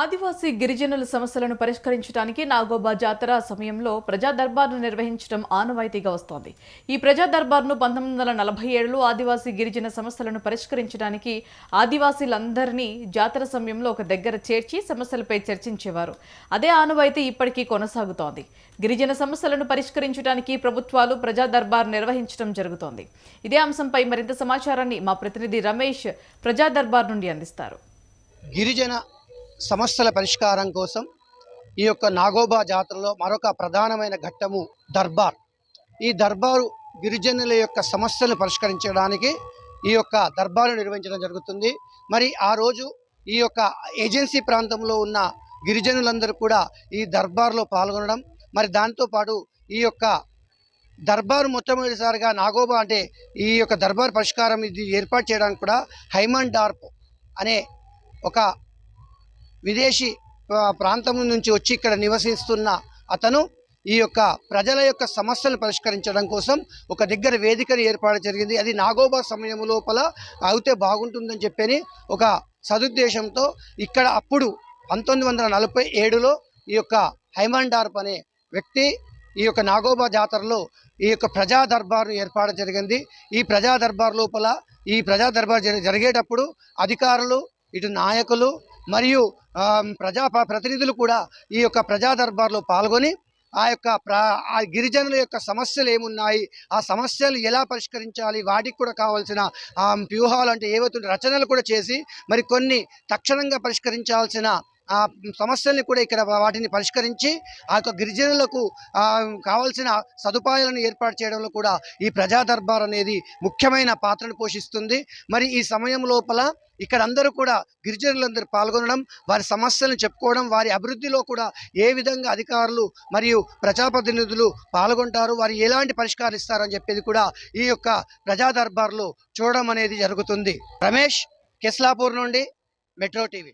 ఆదివాసీ గిరిజనుల సమస్యలను పరిష్కరించడానికి నాగోబా జాతర సమయంలో ప్రజా దర్బార్ను నిర్వహించడం ఆనవాయితీగా వస్తోంది. ఈ ప్రజా దర్బార్ను పంతొమ్మిది వందల నలభై ఏడులో ఆదివాసీ గిరిజన సమస్యలను పరిష్కరించడానికి ఆదివాసీలందరినీ జాతర సమయంలో ఒక దగ్గర చేర్చి సమస్యలపై చర్చించేవారు. అదే ఆనవాయితీ ఇప్పటికీ కొనసాగుతోంది. గిరిజన సమస్యలను పరిష్కరించడానికి ప్రభుత్వాలు ప్రజా దర్బార్ నిర్వహించడం జరుగుతోంది. ఇదే అంశంపై మరింత సమాచారాన్ని మా ప్రతినిధి రమేష్ ప్రజా దర్బార్ నుండి అందిస్తారు. గిరిజన సమస్యల పరిష్కారం కోసం ఈ యొక్క నాగోబా జాతరలో మరొక ప్రధానమైన ఘట్టము దర్బార్. ఈ దర్బారు గిరిజనుల యొక్క సమస్యలను పరిష్కరించడానికి ఈ యొక్క దర్బారు నిర్వహించడం జరుగుతుంది. మరి ఆ రోజు ఈ యొక్క ఏజెన్సీ ప్రాంతంలో ఉన్న గిరిజనులందరూ కూడా ఈ దర్బార్లో పాల్గొనడం మరి దాంతోపాటు ఈ యొక్క దర్బారు మొట్టమొదటిసారిగా నాగోబా అంటే ఈ యొక్క దర్బార్ పరిష్కారం ఇది ఏర్పాటు చేయడానికి కూడా హైమన్ డార్ప్ అనే ఒక విదేశీ ప్రాంతం నుంచి వచ్చి ఇక్కడ నివసిస్తున్న అతను ఈ యొక్క ప్రజల యొక్క సమస్యలు పరిష్కరించడం కోసం ఒక దగ్గర వేదికను ఏర్పాటు జరిగింది. అది నాగోబా సమయం లోపల అయితే బాగుంటుందని చెప్పని ఒక సదుద్దేశంతో ఇక్కడ అప్పుడు పంతొమ్మిది వందల నలభై ఏడులో ఈ యొక్క హైమండార్ప్ అనే వ్యక్తి ఈ యొక్క నాగోబా జాతరలో ఈ యొక్క ప్రజా దర్బారు ఏర్పాటు జరిగింది. ఈ ప్రజా దర్బార్ లోపల ఈ ప్రజా దర్బార్ జరిగేటప్పుడు అధికారులు ఇటు నాయకులు మరియు ప్రజా ప్రతినిధులు కూడా ఈ యొక్క ప్రజా దర్బార్లో పాల్గొని ఆ యొక్క ఆ గిరిజనుల యొక్క సమస్యలు ఏమున్నాయి ఆ సమస్యలు ఎలా పరిష్కరించాలి వాటికి కూడా కావాల్సిన వ్యూహాలు అంటే ఏవైతే రచనలు కూడా చేసి మరి కొన్ని తక్షణంగా పరిష్కరించాల్సిన ఆ సమస్యల్ని కూడా ఇక్కడ వాటిని పరిష్కరించి ఆ యొక్క గిరిజనులకు కావాల్సిన సదుపాయాలను ఏర్పాటు చేయడంలో కూడా ఈ ప్రజా దర్బార్ అనేది ముఖ్యమైన పాత్రను పోషిస్తుంది. మరి ఈ సమయం లోపల ఇక్కడ అందరూ కూడా గిరిజనులందరూ పాల్గొనడం వారి సమస్యలను చెప్పుకోవడం వారి అభివృద్ధిలో కూడా ఏ విధంగా అధికారులు మరియు ప్రజాప్రతినిధులు పాల్గొంటారు వారు ఎలాంటి పరిష్కారం ఇస్తారని చెప్పేది కూడా ఈ యొక్క ప్రజా దర్బార్లో చూడడం అనేది జరుగుతుంది. రమేష్ కెస్లాపూర్ నుండి మెట్రో టీవీ.